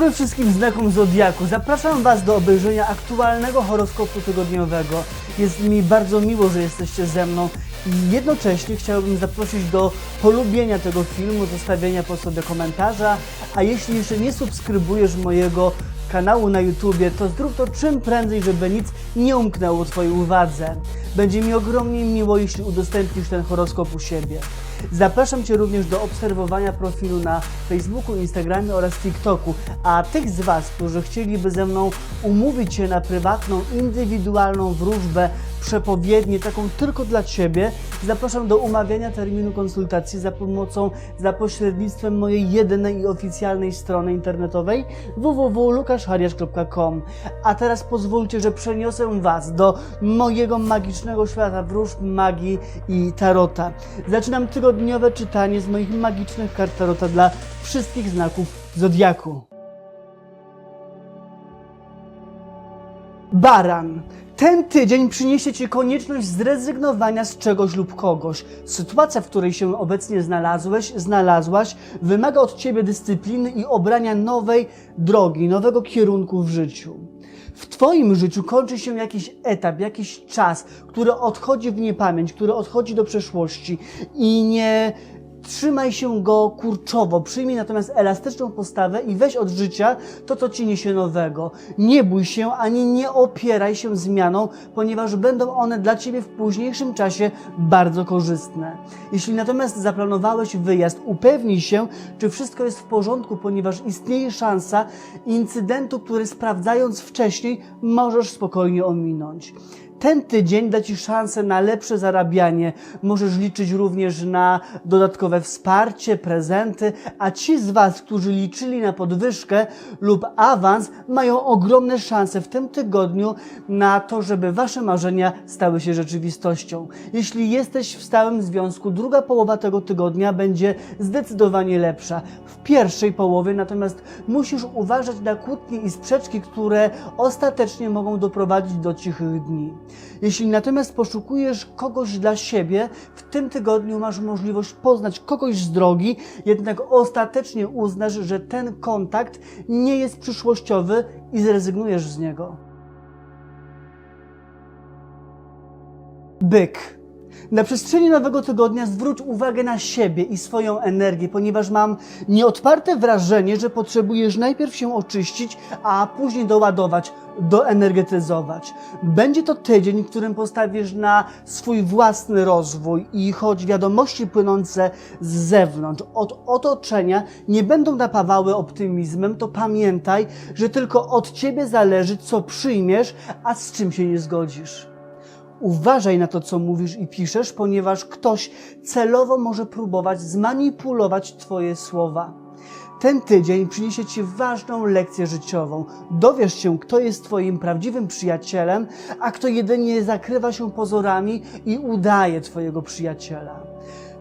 dobry wszystkim znakom Zodiaku. Zapraszam Was do obejrzenia aktualnego horoskopu tygodniowego. Jest mi bardzo miło, że jesteście ze mną i jednocześnie chciałbym zaprosić do polubienia tego filmu, zostawienia po sobie komentarza, a jeśli jeszcze nie subskrybujesz mojego kanału na YouTubie, to zrób to czym prędzej, żeby nic nie umknęło Twojej uwadze. Będzie mi ogromnie miło, jeśli udostępnisz ten horoskop u siebie. Zapraszam Cię również do obserwowania profilu na Facebooku, Instagramie oraz TikToku, a tych z Was, którzy chcieliby ze mną umówić się na prywatną, indywidualną wróżbę, przepowiednię, taką tylko dla Ciebie, zapraszam do umawiania terminu konsultacji za pomocą, za pośrednictwem mojej jedynej i oficjalnej strony internetowej www.lukaszhariasz.com. A teraz pozwólcie, że przeniosę Was do mojego magicznego świata wróżb, magii i tarota. Zaczynam tygodniowe czytanie z moich magicznych kart tarota dla wszystkich znaków Zodiaku. Baran. Ten tydzień przyniesie Ci konieczność zrezygnowania z czegoś lub kogoś. Sytuacja, w której się obecnie znalazłeś, znalazłaś, wymaga od Ciebie dyscypliny i obrania nowej drogi, nowego kierunku w życiu. W Twoim życiu kończy się jakiś etap, jakiś czas, który odchodzi w niepamięć, który odchodzi do przeszłości i nie Trzymaj się go kurczowo, przyjmij natomiast elastyczną postawę i weź od życia to, co ci niesie nowego. Nie bój się ani nie opieraj się zmianą, ponieważ będą one dla ciebie w późniejszym czasie bardzo korzystne. Jeśli natomiast zaplanowałeś wyjazd, upewnij się, czy wszystko jest w porządku, ponieważ istnieje szansa incydentu, który sprawdzając wcześniej możesz spokojnie ominąć. Ten tydzień da Ci szansę na lepsze zarabianie. Możesz liczyć również na dodatkowe wsparcie, prezenty, a ci z Was, którzy liczyli na podwyżkę lub awans, mają ogromne szanse w tym tygodniu na to, żeby Wasze marzenia stały się rzeczywistością. Jeśli jesteś w stałym związku, druga połowa tego tygodnia będzie zdecydowanie lepsza. W pierwszej połowie natomiast musisz uważać na kłótnie i sprzeczki, które ostatecznie mogą doprowadzić do cichych dni. Jeśli natomiast poszukujesz kogoś dla siebie, w tym tygodniu masz możliwość poznać kogoś z drogi, jednak ostatecznie uznasz, że ten kontakt nie jest przyszłościowy i zrezygnujesz z niego. Byk. Na przestrzeni nowego tygodnia zwróć uwagę na siebie i swoją energię, ponieważ mam nieodparte wrażenie, że potrzebujesz najpierw się oczyścić, a później doładować, doenergetyzować. Będzie to tydzień, w którym postawisz na swój własny rozwój i choć wiadomości płynące z zewnątrz, od otoczenia nie będą napawały optymizmem, to pamiętaj, że tylko od ciebie zależy, co przyjmiesz, a z czym się nie zgodzisz. Uważaj na to, co mówisz i piszesz, ponieważ ktoś celowo może próbować zmanipulować Twoje słowa. Ten tydzień przyniesie Ci ważną lekcję życiową. Dowiesz się, kto jest Twoim prawdziwym przyjacielem, a kto jedynie zakrywa się pozorami i udaje Twojego przyjaciela.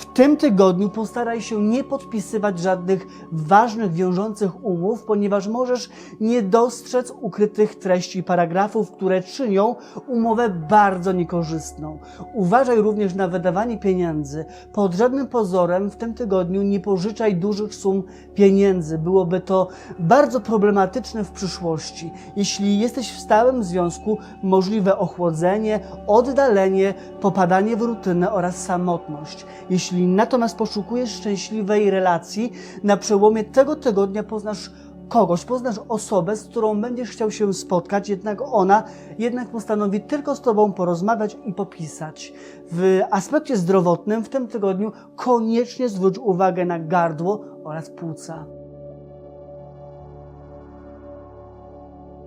W tym tygodniu postaraj się nie podpisywać żadnych ważnych, wiążących umów, ponieważ możesz nie dostrzec ukrytych treści paragrafów, które czynią umowę bardzo niekorzystną. Uważaj również na wydawanie pieniędzy. Pod żadnym pozorem w tym tygodniu nie pożyczaj dużych sum pieniędzy. Byłoby to bardzo problematyczne w przyszłości. Jeśli jesteś w stałym związku, możliwe ochłodzenie, oddalenie, popadanie w rutynę oraz samotność. Jeśli natomiast poszukujesz szczęśliwej relacji, na przełomie tego tygodnia poznasz kogoś, poznasz osobę, z którą będziesz chciał się spotkać, jednak ona jednak postanowi tylko z Tobą porozmawiać i popisać. W aspekcie zdrowotnym w tym tygodniu koniecznie zwróć uwagę na gardło oraz płuca.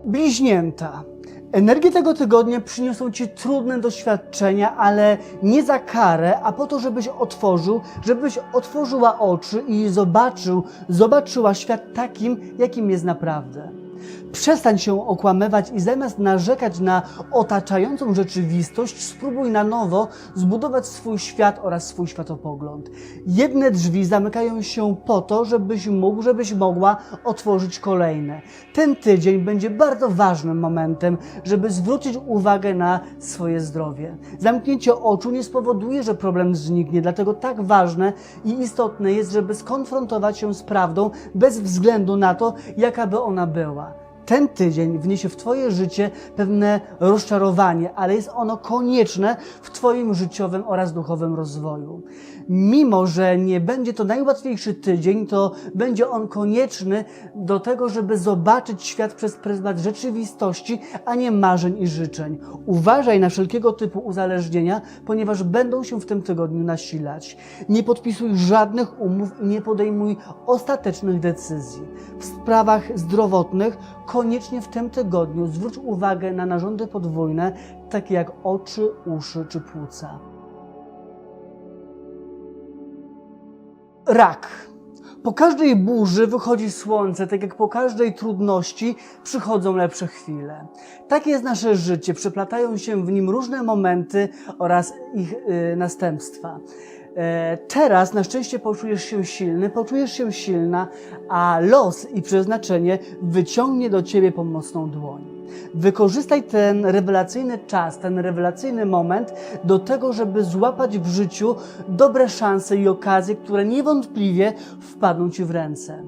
Bliźnięta. Energie tego tygodnia przyniosą Ci trudne doświadczenia, ale nie za karę, a po to, żebyś otworzył, żebyś otworzyła oczy i zobaczył, zobaczyła świat takim, jakim jest naprawdę. Przestań się okłamywać i zamiast narzekać na otaczającą rzeczywistość, spróbuj na nowo zbudować swój świat oraz swój światopogląd. Jedne drzwi zamykają się po to, żebyś mógł, żebyś mogła otworzyć kolejne. Ten tydzień będzie bardzo ważnym momentem, żeby zwrócić uwagę na swoje zdrowie. Zamknięcie oczu nie spowoduje, że problem zniknie, dlatego tak ważne i istotne jest, żeby skonfrontować się z prawdą bez względu na to, jaka by ona była. Ten tydzień wniesie w Twoje życie pewne rozczarowanie, ale jest ono konieczne w Twoim życiowym oraz duchowym rozwoju. Mimo, że nie będzie to najłatwiejszy tydzień, to będzie on konieczny do tego, żeby zobaczyć świat przez pryzmat rzeczywistości, a nie marzeń i życzeń. Uważaj na wszelkiego typu uzależnienia, ponieważ będą się w tym tygodniu nasilać. Nie podpisuj żadnych umów i nie podejmuj ostatecznych decyzji. W sprawach zdrowotnych koniecznie w tym tygodniu zwróć uwagę na narządy podwójne, takie jak oczy, uszy czy płuca. Rak. Po każdej burzy wychodzi słońce, tak jak po każdej trudności przychodzą lepsze chwile. Takie jest nasze życie, przeplatają się w nim różne momenty oraz ich y, następstwa. E, Teraz na szczęście poczujesz się silny, poczujesz się silna, a los i przeznaczenie wyciągnie do ciebie pomocną dłoń. Wykorzystaj ten rewelacyjny czas, ten rewelacyjny moment do tego, żeby złapać w życiu dobre szanse i okazje, które niewątpliwie wpadną ci w ręce.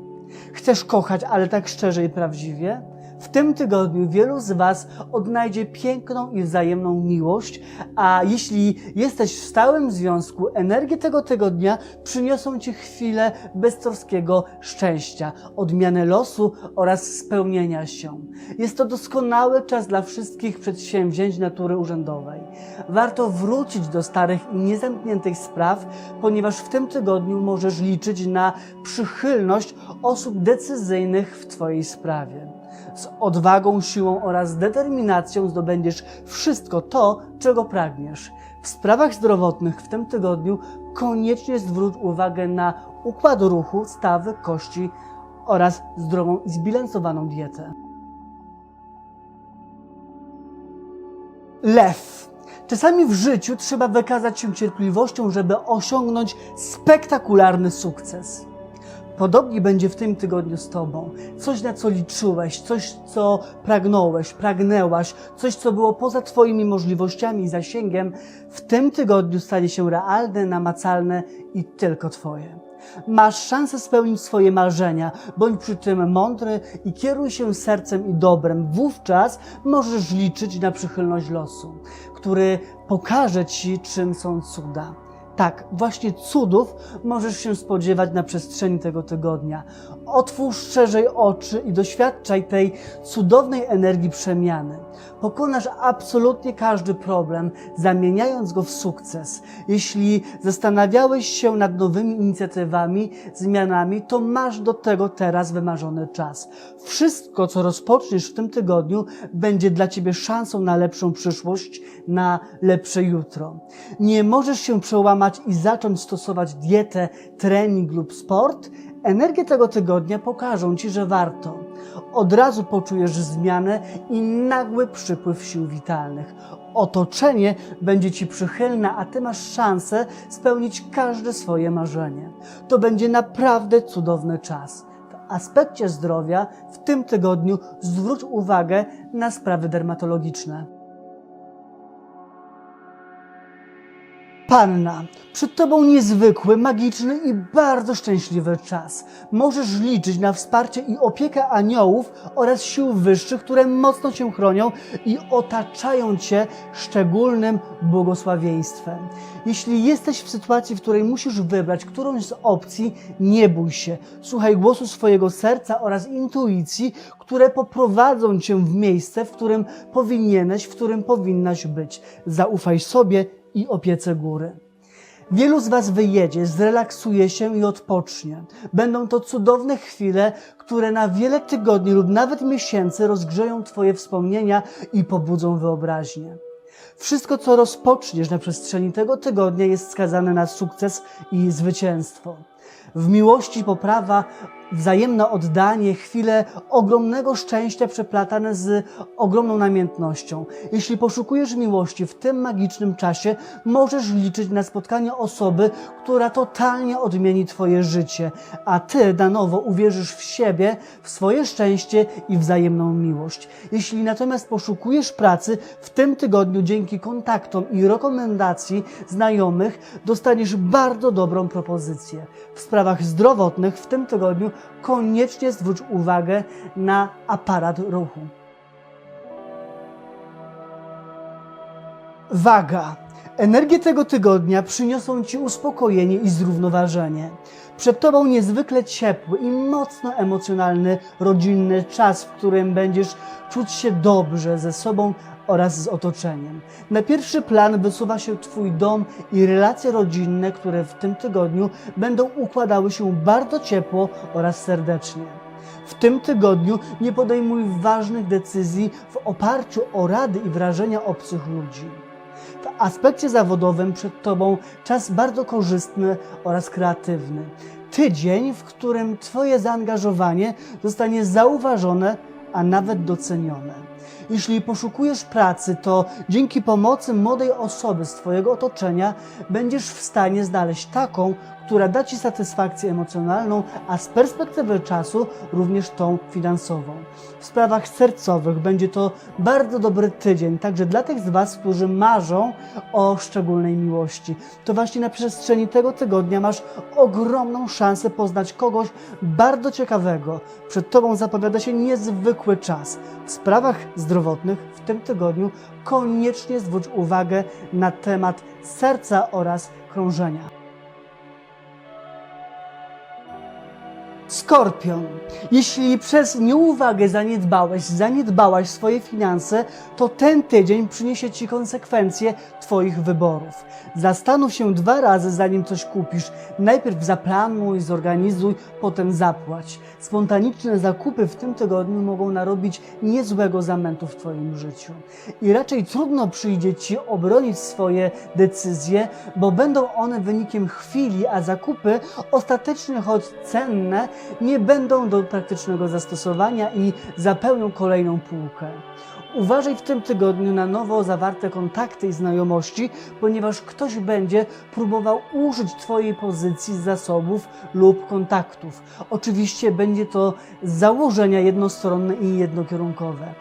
Chcesz kochać, ale tak szczerze i prawdziwie? W tym tygodniu wielu z Was odnajdzie piękną i wzajemną miłość, a jeśli jesteś w stałym związku, energie tego tygodnia przyniosą Ci chwilę beztroskiego szczęścia, odmianę losu oraz spełnienia się. Jest to doskonały czas dla wszystkich przedsięwzięć natury urzędowej. Warto wrócić do starych i niezamkniętych spraw, ponieważ w tym tygodniu możesz liczyć na przychylność osób decyzyjnych w Twojej sprawie. Z odwagą, siłą oraz determinacją zdobędziesz wszystko to, czego pragniesz. W sprawach zdrowotnych w tym tygodniu koniecznie zwróć uwagę na układ ruchu, stawy, kości oraz zdrową i zbilansowaną dietę. Lew. Czasami w życiu trzeba wykazać się cierpliwością, żeby osiągnąć spektakularny sukces. Podobnie będzie w tym tygodniu z Tobą. Coś, na co liczyłeś, coś, co pragnąłeś, pragnęłaś, coś, co było poza Twoimi możliwościami i zasięgiem, w tym tygodniu stanie się realne, namacalne i tylko Twoje. Masz szansę spełnić swoje marzenia, bądź przy tym mądry i kieruj się sercem i dobrem. Wówczas możesz liczyć na przychylność losu, który pokaże Ci, czym są cuda. Tak, właśnie cudów możesz się spodziewać na przestrzeni tego tygodnia. Otwórz szerzej oczy i doświadczaj tej cudownej energii przemiany. Pokonasz absolutnie każdy problem, zamieniając go w sukces. Jeśli zastanawiałeś się nad nowymi inicjatywami, zmianami, to masz do tego teraz wymarzony czas. Wszystko, co rozpoczniesz w tym tygodniu, będzie dla Ciebie szansą na lepszą przyszłość, na lepsze jutro. Nie możesz się przełamać i zacząć stosować dietę, trening lub sport, energie tego tygodnia pokażą Ci, że warto. Od razu poczujesz zmianę i nagły przypływ sił witalnych. Otoczenie będzie Ci przychylne, a Ty masz szansę spełnić każde swoje marzenie. To będzie naprawdę cudowny czas. W aspekcie zdrowia w tym tygodniu zwróć uwagę na sprawy dermatologiczne. Panna, przed Tobą niezwykły, magiczny i bardzo szczęśliwy czas. Możesz liczyć na wsparcie i opiekę aniołów oraz sił wyższych, które mocno Cię chronią i otaczają Cię szczególnym błogosławieństwem. Jeśli jesteś w sytuacji, w której musisz wybrać którąś z opcji, nie bój się. Słuchaj głosu swojego serca oraz intuicji, które poprowadzą Cię w miejsce, w którym powinieneś, w którym powinnaś być. Zaufaj sobie i opiece góry. Wielu z Was wyjedzie, zrelaksuje się i odpocznie. Będą to cudowne chwile, które na wiele tygodni lub nawet miesięcy rozgrzeją Twoje wspomnienia i pobudzą wyobraźnię. Wszystko, co rozpoczniesz na przestrzeni tego tygodnia, jest skazane na sukces i zwycięstwo. W miłości poprawa wzajemne oddanie, chwile ogromnego szczęścia przeplatane z ogromną namiętnością. Jeśli poszukujesz miłości w tym magicznym czasie, możesz liczyć na spotkanie osoby, która totalnie odmieni Twoje życie, a Ty na nowo uwierzysz w siebie, w swoje szczęście i wzajemną miłość. Jeśli natomiast poszukujesz pracy, w tym tygodniu dzięki kontaktom i rekomendacji znajomych dostaniesz bardzo dobrą propozycję. W sprawach zdrowotnych w tym tygodniu koniecznie zwróć uwagę na aparat ruchu. Waga. Energie tego tygodnia przyniosą Ci uspokojenie i zrównoważenie. Przed Tobą niezwykle ciepły i mocno emocjonalny, rodzinny czas, w którym będziesz czuć się dobrze ze sobą oraz z otoczeniem. Na pierwszy plan wysuwa się Twój dom i relacje rodzinne, które w tym tygodniu będą układały się bardzo ciepło oraz serdecznie. W tym tygodniu nie podejmuj ważnych decyzji w oparciu o rady i wrażenia obcych ludzi. W aspekcie zawodowym przed Tobą czas bardzo korzystny oraz kreatywny. Tydzień, w którym Twoje zaangażowanie zostanie zauważone, a nawet docenione. Jeśli poszukujesz pracy, to dzięki pomocy młodej osoby z Twojego otoczenia będziesz w stanie znaleźć taką, która da Ci satysfakcję emocjonalną, a z perspektywy czasu również tą finansową. W sprawach sercowych będzie to bardzo dobry tydzień, także dla tych z Was, którzy marzą o szczególnej miłości. To właśnie na przestrzeni tego tygodnia masz ogromną szansę poznać kogoś bardzo ciekawego. Przed Tobą zapowiada się niezwykły czas. W sprawach zdrowotnych w tym tygodniu koniecznie zwróć uwagę na temat serca oraz krążenia. Skorpion, jeśli przez nieuwagę zaniedbałeś, zaniedbałaś swoje finanse, to ten tydzień przyniesie Ci konsekwencje Twoich wyborów. Zastanów się dwa razy, zanim coś kupisz. Najpierw zaplanuj, zorganizuj, potem zapłać. Spontaniczne zakupy w tym tygodniu mogą narobić niezłego zamętu w Twoim życiu. I raczej trudno przyjdzie Ci obronić swoje decyzje, bo będą one wynikiem chwili, a zakupy ostatecznie, choć cenne, nie będą do praktycznego zastosowania i zapełnią kolejną półkę. Uważaj w tym tygodniu na nowo zawarte kontakty i znajomości, ponieważ ktoś będzie próbował użyć Twojej pozycji zasobów lub kontaktów. Oczywiście będzie to założenia jednostronne i jednokierunkowe.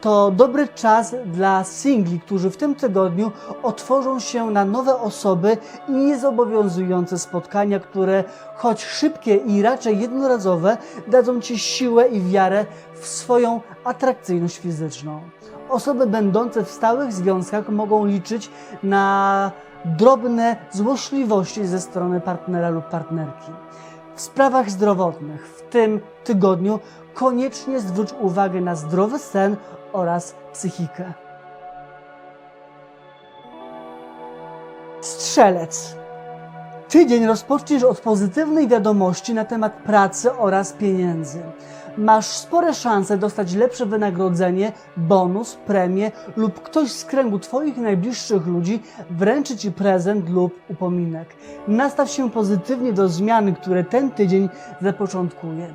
To dobry czas dla singli, którzy w tym tygodniu otworzą się na nowe osoby i niezobowiązujące spotkania, które choć szybkie i raczej jednorazowe, dadzą Ci siłę i wiarę w swoją atrakcyjność fizyczną. Osoby będące w stałych związkach mogą liczyć na drobne złośliwości ze strony partnera lub partnerki. W sprawach zdrowotnych w tym tygodniu koniecznie zwróć uwagę na zdrowy sen oraz psychikę. Strzelec. Tydzień rozpoczniesz od pozytywnej wiadomości na temat pracy oraz pieniędzy. Masz spore szanse dostać lepsze wynagrodzenie, bonus, premię lub ktoś z kręgu Twoich najbliższych ludzi wręczy Ci prezent lub upominek. Nastaw się pozytywnie do zmiany, które ten tydzień zapoczątkuje.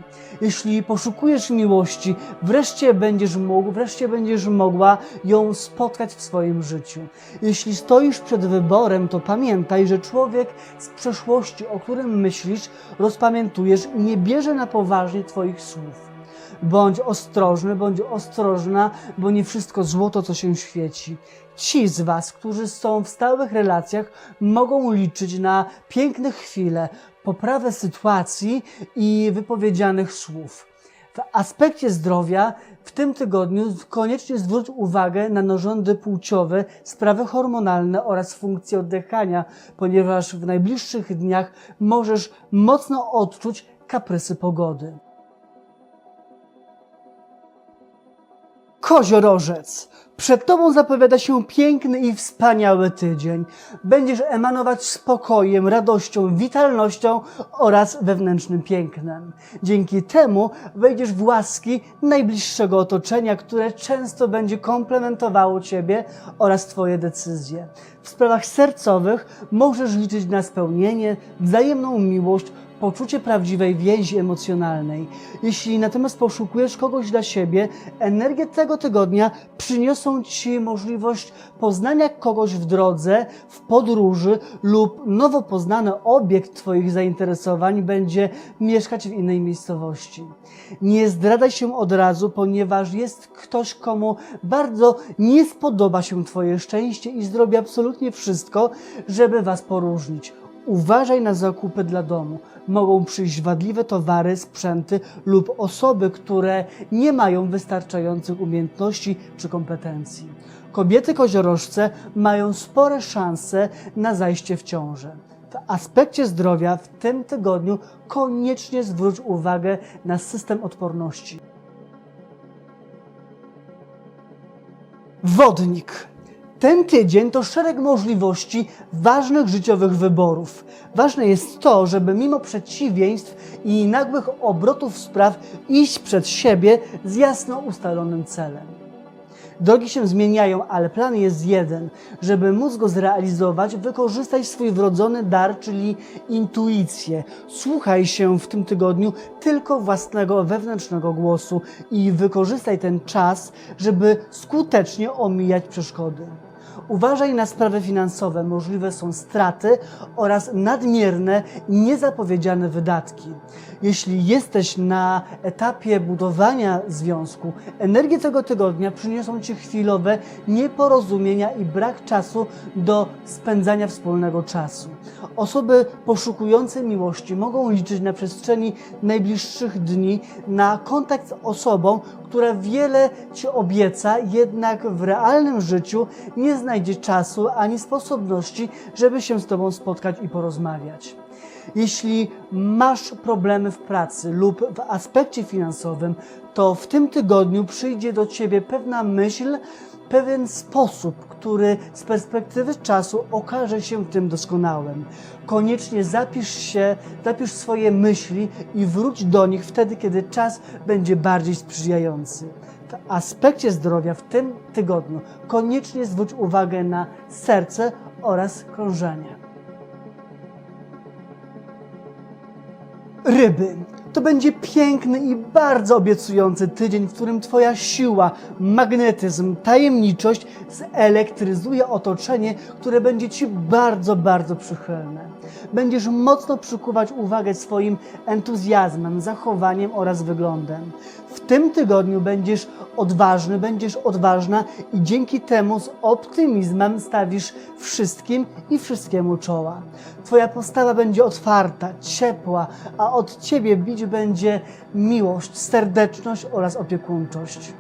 Jeśli poszukujesz miłości, wreszcie będziesz mógł, wreszcie będziesz mogła ją spotkać w swoim życiu. Jeśli stoisz przed wyborem, to pamiętaj, że człowiek z przeszłości, o którym myślisz, rozpamiętujesz nie bierze na poważnie Twoich słów. Bądź ostrożny, bądź ostrożna, bo nie wszystko złoto, co się świeci. Ci z Was, którzy są w stałych relacjach, mogą liczyć na piękne chwile, poprawę sytuacji i wypowiedzianych słów. W aspekcie zdrowia w tym tygodniu koniecznie zwróć uwagę na narządy płciowe, sprawy hormonalne oraz funkcje oddychania, ponieważ w najbliższych dniach możesz mocno odczuć kaprysy pogody. Koziorożec. Przed Tobą zapowiada się piękny i wspaniały tydzień. Będziesz emanować spokojem, radością, witalnością oraz wewnętrznym pięknem. Dzięki temu wejdziesz w łaski najbliższego otoczenia, które często będzie komplementowało Ciebie oraz Twoje decyzje. W sprawach sercowych możesz liczyć na spełnienie, wzajemną miłość, poczucie prawdziwej więzi emocjonalnej. Jeśli natomiast poszukujesz kogoś dla siebie, energie tego tygodnia przyniosą Ci możliwość poznania kogoś w drodze, w podróży lub nowo poznany obiekt Twoich zainteresowań będzie mieszkać w innej miejscowości. Nie zdradzaj się od razu, ponieważ jest ktoś, komu bardzo nie spodoba się Twoje szczęście i zrobi absolutnie wszystko, żeby Was poróżnić. Uważaj na zakupy dla domu. Mogą przyjść wadliwe towary, sprzęty lub osoby, które nie mają wystarczających umiejętności czy kompetencji. Kobiety koziorożce mają spore szanse na zajście w ciążę. W aspekcie zdrowia w tym tygodniu koniecznie zwróć uwagę na system odporności. Wodnik. Ten tydzień to szereg możliwości ważnych życiowych wyborów. Ważne jest to, żeby mimo przeciwieństw i nagłych obrotów spraw iść przed siebie z jasno ustalonym celem. Drogi się zmieniają, ale plan jest jeden. Żeby móc go zrealizować, wykorzystaj swój wrodzony dar, czyli intuicję. Słuchaj się w tym tygodniu tylko własnego wewnętrznego głosu i wykorzystaj ten czas, żeby skutecznie omijać przeszkody. Uważaj na sprawy finansowe, możliwe są straty oraz nadmierne, niezapowiedziane wydatki. Jeśli jesteś na etapie budowania związku, energie tego tygodnia przyniosą Ci chwilowe nieporozumienia i brak czasu do spędzania wspólnego czasu. Osoby poszukujące miłości mogą liczyć na przestrzeni najbliższych dni na kontakt z osobą, która wiele Ci obieca, jednak w realnym życiu nie znajdzie czasu ani sposobności, żeby się z Tobą spotkać i porozmawiać. Jeśli masz problemy w pracy lub w aspekcie finansowym, to w tym tygodniu przyjdzie do Ciebie pewna myśl, pewien sposób, który z perspektywy czasu okaże się tym doskonałym. Koniecznie zapisz się, zapisz swoje myśli i wróć do nich wtedy, kiedy czas będzie bardziej sprzyjający. Aspekcie zdrowia w tym tygodniu koniecznie zwróć uwagę na serce oraz krążenie. Ryby. To będzie piękny i bardzo obiecujący tydzień, w którym Twoja siła, magnetyzm, tajemniczość zelektryzuje otoczenie, które będzie Ci bardzo, bardzo przychylne. Będziesz mocno przykuwać uwagę swoim entuzjazmem, zachowaniem oraz wyglądem. W tym tygodniu będziesz odważny, będziesz odważna i dzięki temu z optymizmem stawisz wszystkim i wszystkiemu czoła. Twoja postawa będzie otwarta, ciepła, a od Ciebie bić będzie miłość, serdeczność oraz opiekuńczość.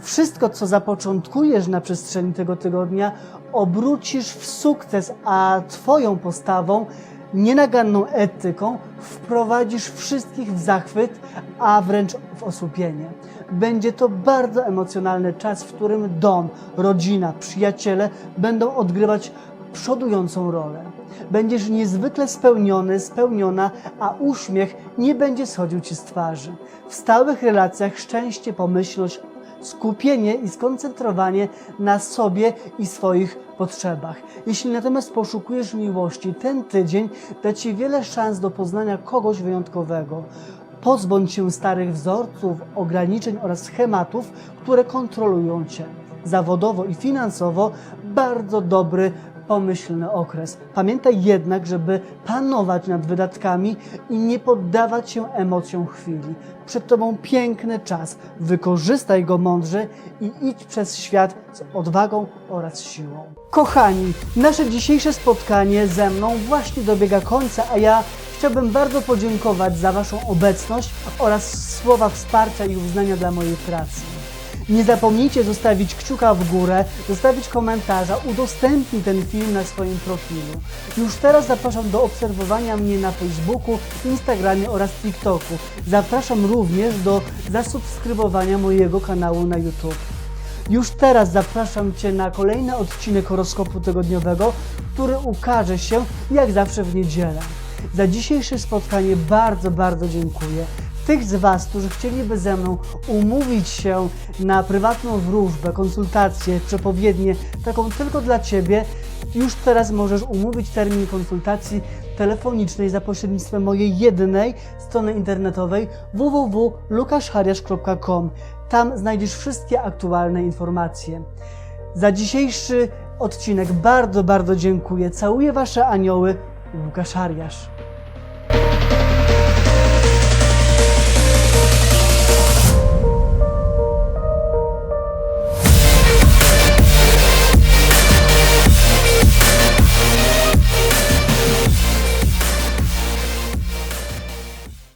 Wszystko, co zapoczątkujesz na przestrzeni tego tygodnia, obrócisz w sukces, a Twoją postawą, nienaganną etyką wprowadzisz wszystkich w zachwyt, a wręcz w osłupienie. Będzie to bardzo emocjonalny czas, w którym dom, rodzina, przyjaciele będą odgrywać przodującą rolę. Będziesz niezwykle spełniony, spełniona, a uśmiech nie będzie schodził ci z twarzy. W stałych relacjach szczęście, pomyślność, skupienie i skoncentrowanie na sobie i swoich potrzebach. Jeśli natomiast poszukujesz miłości, ten tydzień da Ci wiele szans do poznania kogoś wyjątkowego. Pozbądź się starych wzorców, ograniczeń oraz schematów, które kontrolują Cię. Zawodowo i finansowo bardzo dobry pomyślny okres. Pamiętaj jednak, żeby panować nad wydatkami i nie poddawać się emocjom chwili. Przed Tobą piękny czas. Wykorzystaj go mądrze i idź przez świat z odwagą oraz siłą. Kochani, nasze dzisiejsze spotkanie ze mną właśnie dobiega końca, a ja chciałbym bardzo podziękować za Waszą obecność oraz słowa wsparcia i uznania dla mojej pracy. Nie zapomnijcie zostawić kciuka w górę, zostawić komentarza, udostępnij ten film na swoim profilu. Już teraz zapraszam do obserwowania mnie na Facebooku, Instagramie oraz TikToku. Zapraszam również do zasubskrybowania mojego kanału na YouTube. Już teraz zapraszam Cię na kolejny odcinek horoskopu tygodniowego, który ukaże się jak zawsze w niedzielę. Za dzisiejsze spotkanie bardzo, bardzo dziękuję. Tych z Was, którzy chcieliby ze mną umówić się na prywatną wróżbę, konsultację, przepowiednię, taką tylko dla Ciebie, już teraz możesz umówić termin konsultacji telefonicznej za pośrednictwem mojej jedynej strony internetowej www.lukaszhariasz.com. Tam znajdziesz wszystkie aktualne informacje. Za dzisiejszy odcinek bardzo, bardzo dziękuję. Całuję Wasze anioły. Łukasz Ariasz.